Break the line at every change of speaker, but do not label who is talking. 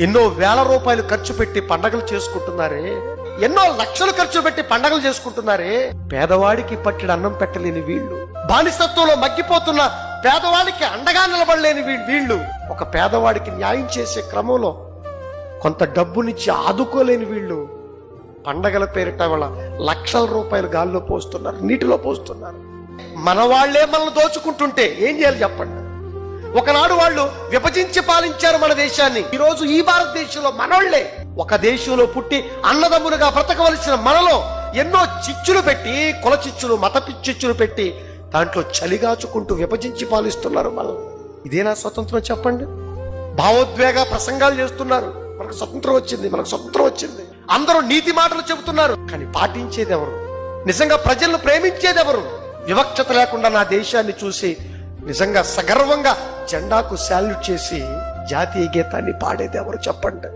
ఎన్నో వేల రూపాయలు ఖర్చు పెట్టి పండగలు చేసుకుంటున్నారే? ఎన్నో లక్షలు ఖర్చు పెట్టి పండగలు చేసుకుంటున్నారే? పేదవాడికి పట్టిన అన్నం పెట్టలేని వీళ్ళు. బానిసత్వంలో మగ్గిపోతున్న పేదవాడికి అండగా నిలబడలేని వీ- వీళ్ళు. ఒక పేదవాడికి న్యాయం చేసే క్రమంలో కొంత డబ్బునిచ్చి ఆదుకోలేని వీళ్ళు. పండగల పేరిట వాళ్ళ లక్షల రూపాయలు గాల్లో పోస్తున్నారు నీటిలో పోస్తున్నారు. మన వాళ్ళే మనల్ని దోచుకుంటుంటే ఏం చేయాలి చెప్పండి? ఒకనాడు వాళ్ళు విభజించి పాలించారు మన దేశాన్ని. ఈ రోజు ఈ భారతదేశంలో మనోళ్ళే. ఒక దేశంలో పుట్టి అన్నదమ్ములుగా బ్రతకవలసిన మనలో ఎన్నో చిచ్చులు పెట్టి కుల చిచ్చులు మత చిచ్చులు పెట్టి దాంట్లో చలిగాచుకుంటూ విభజించి పాలిస్తున్నారు మనల్ని. ఇదేనా స్వతంత్రం చెప్పండి. భావోద్వేగ ప్రసంగాలు చేస్తున్నారు. మనకు స్వతంత్రం వచ్చింది మనకు స్వతంత్రం వచ్చింది. అందరూ నీతి మాటలు చెబుతున్నారు కానీ పాటించేది ఎవరు నిజంగా ప్రజలను ప్రేమించేది ఎవరు వివక్షత లేకుండా నా దేశాన్ని చూసి నిజంగా సగర్వంగా జెండాకు శాల్యూట్ చేసి జాతీయ గీతాన్ని పాడేది ఎవరు చెప్పండి?